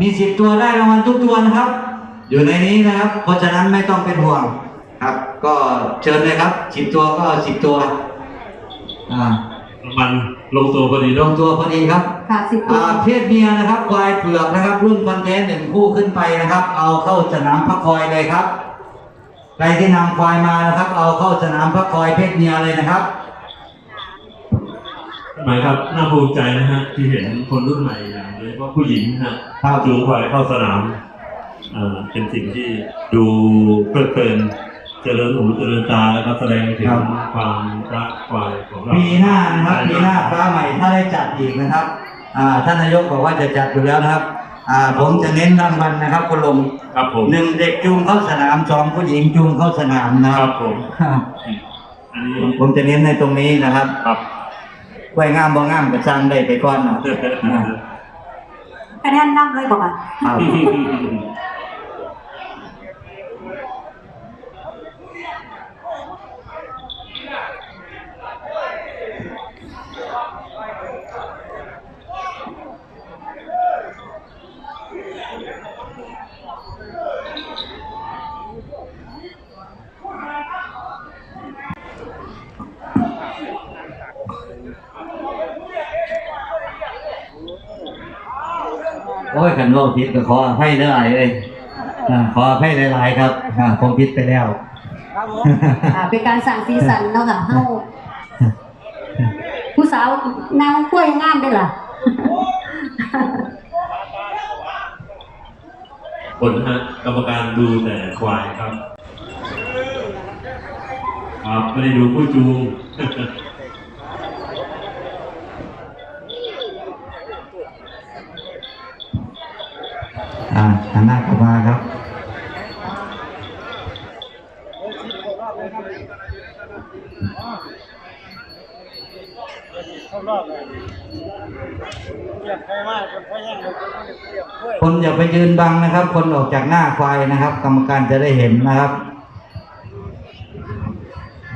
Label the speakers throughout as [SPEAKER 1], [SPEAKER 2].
[SPEAKER 1] มีสิบตัวได้รางวัลทุกตัวนะครับ อยู่ในนี้นะครับ เพราะฉะนั้นไม่ต้องเป็นห่วงครับ ก็เชิญเลยครับสิบตัวก็สิบตัวอ่า
[SPEAKER 2] มันลงตัวพอดี
[SPEAKER 1] ล
[SPEAKER 2] เนาะ
[SPEAKER 1] งตัวพอดีครับ
[SPEAKER 3] ค่ะสิบตัว
[SPEAKER 1] อ่าเพศเมียนะครับควายเผือกนะครับ รุ่นพันแท้หนึ่งคู่ขึ้นไปนะครับ เอาเข้าสนามพักคอยเลยครับใครที่นำควายมานะครับ เอาเข้าสนามพักคอยเพศเมียเลยนะครับ
[SPEAKER 2] หมายครับน่าภูมิใจนะฮะที่เห็นคนรุ่นใหม่อย่างโดยเฉพาะผู้หญิงนะฮะ
[SPEAKER 1] ครับ
[SPEAKER 2] จูงควายเข้าสนามอ่าเป็นสิ่งที่ดูเพลิดเพลินเจริญหูเจริญตาแล้วก็แสดงถึง
[SPEAKER 1] ครับ
[SPEAKER 2] ความรักควายของเรา
[SPEAKER 1] ปีหน้านะครับปีหน้าฟ้าใหม่ถ้าได้จัดอีกนะครับอ่าท่านนายกบอกว่าจะจัดอยู่แล้วนะครับอ่าผมจะเน้นรางวัลนะครับคุณลุง
[SPEAKER 2] ครับผม
[SPEAKER 1] หนึ่งเด็กจูงเข้าสนามสองผู้หญิงจูงเข้าสนามนะ
[SPEAKER 2] ค
[SPEAKER 1] ค
[SPEAKER 2] รั
[SPEAKER 1] รั
[SPEAKER 2] บบผมอันนี้
[SPEAKER 1] ผมจะเน้นในตรงนี้นะครับ
[SPEAKER 2] ครับ
[SPEAKER 1] ไว้งามบ่งามก็สร้างได้ไปก่อนเนาะ
[SPEAKER 3] คะแนนนั่งเลยบอกอะ
[SPEAKER 1] ครับ อ้ยขันโลกผิดก็ขออภัยหลายๆเลยอ่าขออภัยหลายๆครับอ่าผมผิดไปแล้ว
[SPEAKER 3] อ่าเป็นการสั่งสีสันเนาะค่ะเฮาผู้สาวนางกล้วยงามด้วยล่ะ
[SPEAKER 2] ผลฮะกรรมการดูแต่ควายครับ ครับไม่ได้ดูผู้จูง
[SPEAKER 1] อ่าหันหน้ากลับมาครับคนอย่าไปยืนบังนะครับ คนออกจากหน้าควายนะครับ กรรมการจะได้เห็นนะครับ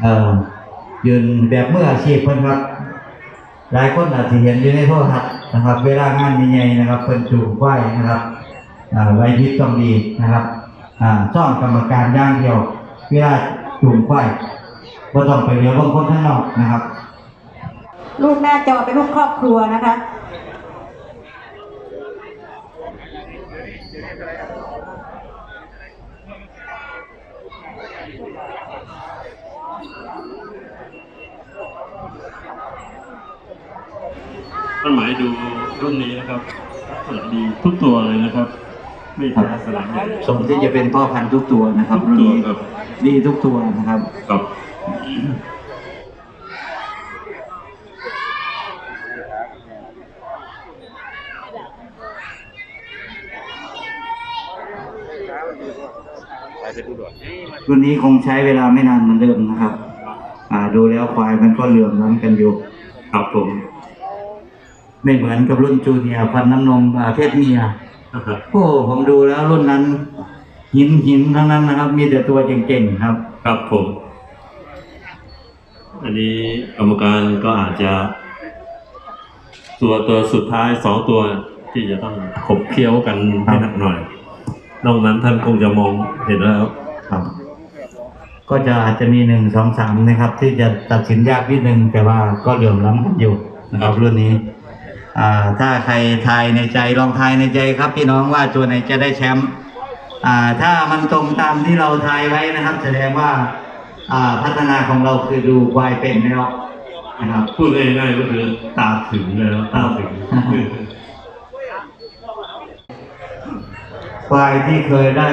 [SPEAKER 1] เอ่อยืนแบบเมื่ออาชีพเพิ่นครับหลายคนอาจจะเห็นอยู่ในโทรทัศน์นะครับ เวลางานใหญ่ๆนะครับเพิ่นจูงควายนะครับ ไว้ทิศต้องดีนะครับอ่าจ้องกรรมการอย่างเดียวเวลาจูงควายก็ต้องไปเลี้ยวบางคนข้างนอกนะครับ
[SPEAKER 3] ลูกหน้าจอเป็นลูกครอบครัวนะคะ
[SPEAKER 2] ต้นหมายดูรุ่นนี้นะครับสวยดีทุกตัวเลยนะครับ ไม่แพ้สนามใหญ่
[SPEAKER 1] สมที่จะเป็นพ่อพันธุ์ทุกตัวนะครับ
[SPEAKER 2] ทุกตัวครับ
[SPEAKER 1] ดีทุกตัวนะครับ
[SPEAKER 2] ครับ
[SPEAKER 1] รุ่นนี้คงใช้เวลาไม่นานเหมือนเดิมนะครับ อ่าดูแล้วควายมันก็เหลื่อมล้ำกันอยู่
[SPEAKER 2] ครับผม
[SPEAKER 1] ไม่เหมือนกับรุ่นจูเนียร์ฟันน้ำนมอ่าเพศเมีย โอ้ผมดูแล้วรุ่นนั้น หินหินทั้งนั้นนะครับ มีแต่ตัวเก่งๆครับ
[SPEAKER 2] ครับผม อันนี้กรรมการก็อาจจะ ตัวตัวสุดท้ายสองตัวที่จะต้องขบเคี้ยวกันให้หนักหน่อยนอกนั้นท่านคงจะมองเห็นแล้ว
[SPEAKER 1] ครับ ก็จะอาจจะมีหนึ่งสองสามนะครับ ที่จะตัดสินยากนิดนึงแต่ว่าก็เหลื่อมล้ำกันอยู่นะครับรุ่นนี้อ่า ถ้าใครทายในใจลองทายในใจครับ พี่น้องว่าตัวไหนจะได้แชมป์อ่าถ้ามันตรงตามที่เราทายไว้นะครับ แสดงว่าอ่าพัฒนาของเราคือดูควายเป็นแล้วนะครับ
[SPEAKER 2] พูดง่ายๆก็คือตาถึงแล้วตาถึง
[SPEAKER 1] ควายที่เคยได้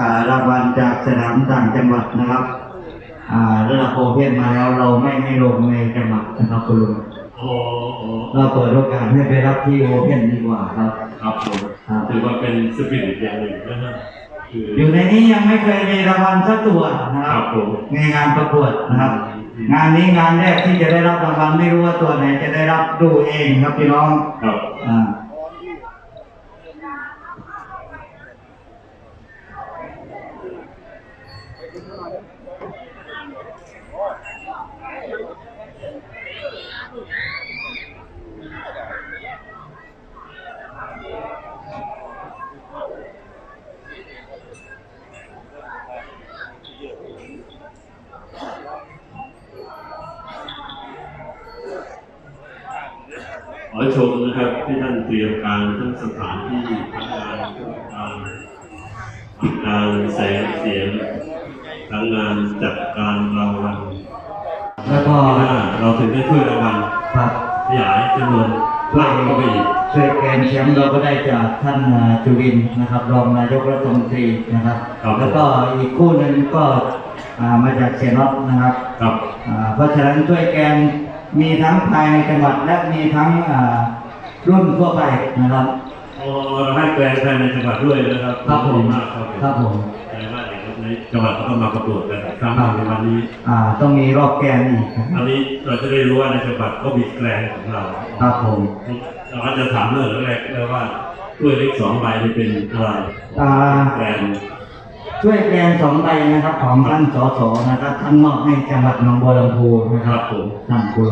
[SPEAKER 1] อ่ารางวัลจากสนามต่างจังหวัดนะครับอ่าระดับโอเพ่นมาแล้วเราไม่ให้ลงในจังหวัดนะครับคุณลุง
[SPEAKER 2] โอ้โห
[SPEAKER 1] เราเปิดโอกาสให้ไปรับที่โอเพ่นดีกว่าครับ
[SPEAKER 2] ครับผม
[SPEAKER 1] ครับ
[SPEAKER 2] ถือว่าเป็นสปิริตอย่างหนึ่งนะฮะคือ
[SPEAKER 1] อยู่ในนี้ยังไม่เคยมีรางวัลสักตัวนะค
[SPEAKER 2] ค
[SPEAKER 1] รั
[SPEAKER 2] รั
[SPEAKER 1] บบ
[SPEAKER 2] ผม
[SPEAKER 1] ในงานประกวดนะครับ งานนี้งานแรกที่จะได้รับรางวัลไม่รู้ว่าตัวไหนจะได้รับดูเองครับพี่น้อง
[SPEAKER 2] ครับ
[SPEAKER 1] อ่า
[SPEAKER 2] อชมนะครับที่ท่านเตรียมการทั้งสถานที่ทั้งงานทั้งการการแสงเสียงทั้งงานจัดการรางวัล
[SPEAKER 1] แล้วก็
[SPEAKER 2] ที่หน้าเราถึงได้ถ้วยรางวัล
[SPEAKER 1] ครับ
[SPEAKER 2] ขยายจำนวนไล่เข้าไปอีก
[SPEAKER 1] ช่วยแกนแชมป์เราก็ได้จากท่านอ่าจุรินทร์นะครับรองนายกรัฐมนตรีนะครับ
[SPEAKER 2] ครับ
[SPEAKER 1] แล้วก็อีกคู่หนึ่งก็อ่ามาจากเซนอตนะครับ
[SPEAKER 2] ครับ
[SPEAKER 1] อ่าเพราะฉะนั้นช่วยแกน มีทั้งภายในจังหวัดและมีทั้งอ่ารุ่นทั่วไปนะครับ
[SPEAKER 2] อ๋อเราให้แกลนภายในจังหวัดด้วยนะครับ
[SPEAKER 1] ครับผม
[SPEAKER 2] ดีมากครับ
[SPEAKER 1] ครับผม
[SPEAKER 2] แต่ว่าเด็กในจังหวัดก็ต้องมาประกวดกันครั้งหนึ่งในวันนี้
[SPEAKER 1] อ่าต้องมีรอบแกนอีกนะค
[SPEAKER 2] อั
[SPEAKER 1] รับ
[SPEAKER 2] นนี้เราจะได้รู้ว่าในจังหวัดก็มีแกลนของเรา
[SPEAKER 1] ครับผม
[SPEAKER 2] เราก็จะถามเรื่องแรกเลยว่าถ้วยเล็กสองใบนี่เป็นอะไร
[SPEAKER 1] อ่า
[SPEAKER 2] แกลน
[SPEAKER 1] ช่วยแกนสองใบนะครับ ของท่านสสนะครับท่านมอบให้จังหวัดหนองบัวลำพูนะ
[SPEAKER 2] ค
[SPEAKER 1] ค
[SPEAKER 2] รั
[SPEAKER 1] รั
[SPEAKER 2] บบผม
[SPEAKER 1] ท่านคุณ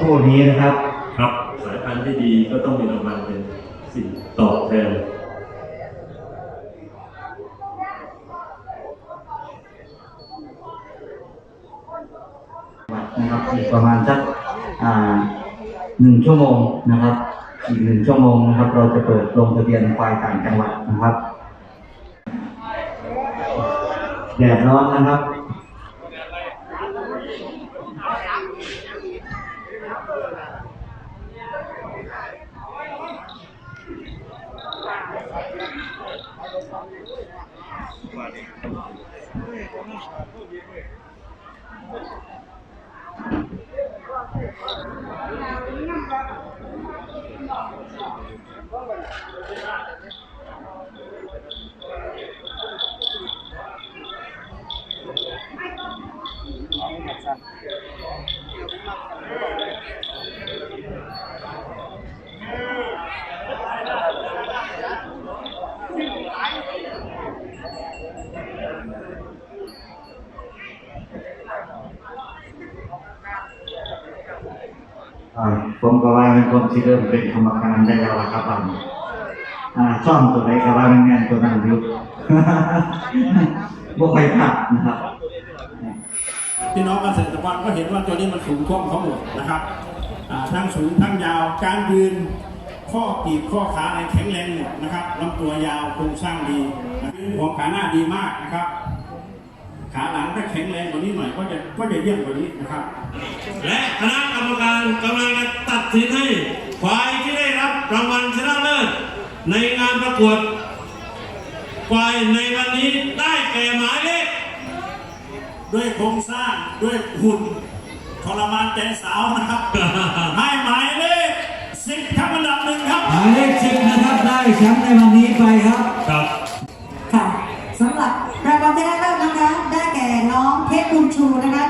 [SPEAKER 1] คู่นี้นะครับ
[SPEAKER 2] ครับสายพันธุ์ที่ดีก็ต้องมีรางวัลเป็นสิ่งตอบแทน
[SPEAKER 1] นะครับอีกประมาณสักอ่าหนึ่งชั่วโมงนะครับ อีกหนึ่งชั่วโมงนะครับ เราจะเปิดลงทะเบียนควายต่างจังหวัดนะครับ แดดร้อนนะครับ อ่าผมก็ว่าเป็นคนที่เริ่มเป็นกรรมการได้แล้วล่ะครับผมอ่าซ่อมตัวไหนก็ว่าเป็นงานตัวนั้นอยู่บ่ค่อยพลาดนะครับ
[SPEAKER 4] พี่น้องเกษตรกรก็เห็นว่าตัวนี้มันสูงท่วมเขาหมดนะครับทั้งสูงทั้งยาวการยืนข้อปีกข้อขาอะไรแข็งแรงหมดนะครับลำตัวยาวโครงสร้างดีของขาหน้าดีมากนะครับ ขาหลังถ้าแข็งแรงกว่านี้หน่อยก็จะก็จะเยี่ยมกว่านี้นะครับ
[SPEAKER 2] และคณะกรรมการกำลังจะตัดสินให้ควายที่ได้รับรางวัลชนะเลิศในงานประกวดควายในวันนี้ได้แก่หมายเลข
[SPEAKER 4] ด้วยโครงสร้างด้วยหุ่นทรมานแต่สาวนะครับ ให้หมายเลขสิบครับอันดับหนึ่งครับ
[SPEAKER 1] หมายเลขสิบนะครับได้แชมป์ในวันนี้ไปครับ
[SPEAKER 2] ครับ
[SPEAKER 3] ค่ะสำหรับรางวัลชนะเลิศนะคะ ได้แก่น้องเพชรบุญชูนะคะ